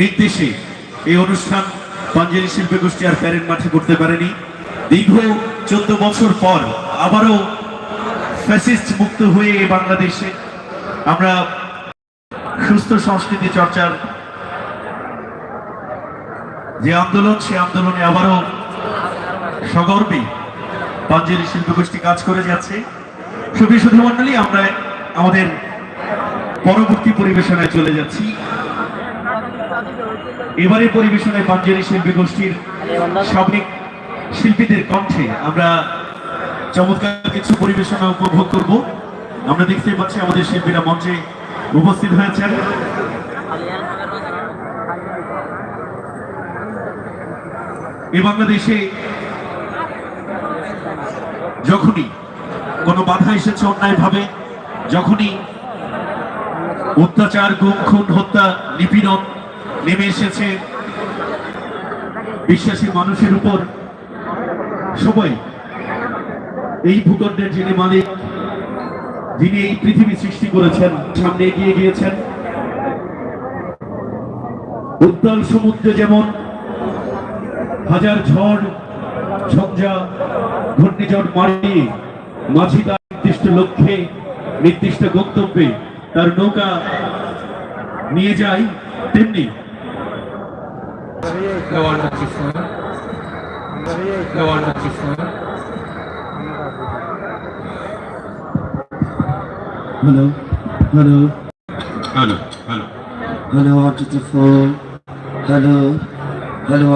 নির্দেশে এই অনুষ্ঠান পাঞ্জেরি শিল্পী গোষ্ঠী আর প্যারেড মাঠে করতে পারেনি। দীর্ঘ চোদ্দ বছর পর আবারও ফ্যাসিস্ট মুক্ত হয়ে বাংলাদেশে আমরা সুস্থ সংস্কৃতি চর্চার যে আন্দোলন সেই আন্দোলনে আবারও সগর্বে পাঞ্জেরি শিল্পী গোষ্ঠী কাজ করে যাচ্ছে। সুবি সুধী মন্ডলী আমরা আমাদের পরবর্তী পরিবেশনায় চলে যাচ্ছি। এবারে পরিবেশনায় পাঞ্জেরি শিল্পী গোষ্ঠীর সামরিক শিল্পীদের কণ্ঠে আমরা চমৎকার কিছু পরিবেশনা উপভোগ করব। আমরা দেখতে পাচ্ছি আমাদের শিল্পীরা মঞ্চে উপস্থিত হয়েছেন। এ বাংলাদেশে যখনই কোনো বাধা এসেছে অন্যায়ভাবে, যখনই অত্যাচার গুম খুন হত্যা, নিপীড়ন নেমে এসেছে। বিশ্বাসী মানুষের উপর সবাই এই ভূখণ্ডের যিনি মালিক, যিনি এই পৃথিবী সৃষ্টি করেছেন, সামনে এগিয়ে গিয়েছেন। উত্তাল সমুদ্রে যেমন হাজার ঝড়, ঝঞ্ঝা, ঘূর্ণিঝড় মারিয়ে মাঝি তার নির্দিষ্ট লক্ষ্যে, নির্দিষ্ট গন্তব্যে তার নৌকা নিয়ে যায় তেমনি No one touches phone. No one touches phone. Hello, hello, hello hello